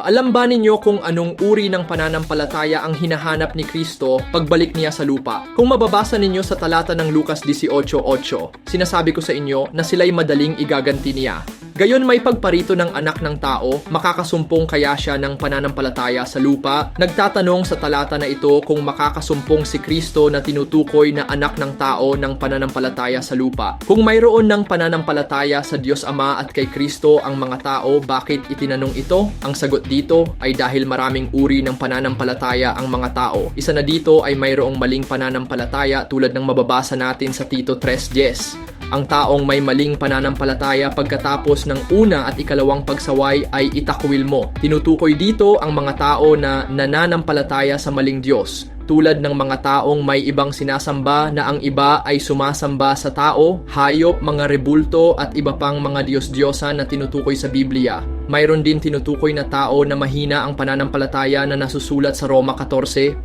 Alam ba ninyo kung anong uri ng pananampalataya ang hinahanap ni Kristo pagbalik niya sa lupa? Kung mababasa ninyo sa talata ng Lucas 18.8, sinasabi ko sa inyo na sila'y madaling igaganti niya. Gayon may pagparito ng anak ng tao, makakasumpong kaya siya ng pananampalataya sa lupa. Nagtatanong sa talata na ito kung makakasumpong si Kristo na tinutukoy na anak ng tao ng pananampalataya sa lupa. Kung mayroon ng pananampalataya sa Diyos Ama at kay Kristo ang mga tao, bakit itinanong ito? Ang sagot dito ay dahil maraming uri ng pananampalataya ang mga tao. Isa na dito ay mayroong maling pananampalataya tulad ng mababasa natin sa Tito 3.10. Ang taong may maling pananampalataya pagkatapos ng una at ikalawang pagsaway ay itakwil mo. Tinutukoy dito ang mga tao na nananampalataya sa maling Diyos tulad ng mga taong may ibang sinasamba na ang iba ay sumasamba sa tao, hayop, mga rebulto at iba pang mga Diyos-Diyosa na tinutukoy sa Biblia. Mayroon din tinutukoy na tao na mahina ang pananampalataya na nasusulat sa Roma 14.1.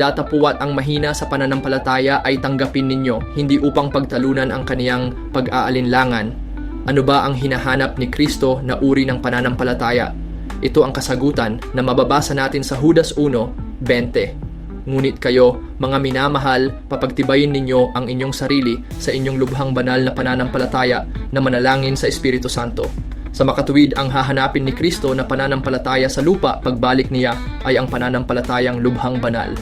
Datapuwat ang mahina sa pananampalataya ay tanggapin ninyo, hindi upang pagtalunan ang kaniyang pag-aalinlangan. Ano ba ang hinahanap ni Kristo na uri ng pananampalataya? Ito ang kasagutan na mababasa natin sa Judas 1.20. Ngunit kayo, mga minamahal, papagtibayin ninyo ang inyong sarili sa inyong lubhang banal na pananampalataya na manalangin sa Espiritu Santo. Sa makatuwid ang hahanapin ni Kristo na pananampalataya sa lupa pagbalik niya ay ang pananampalatayang lubhang banal.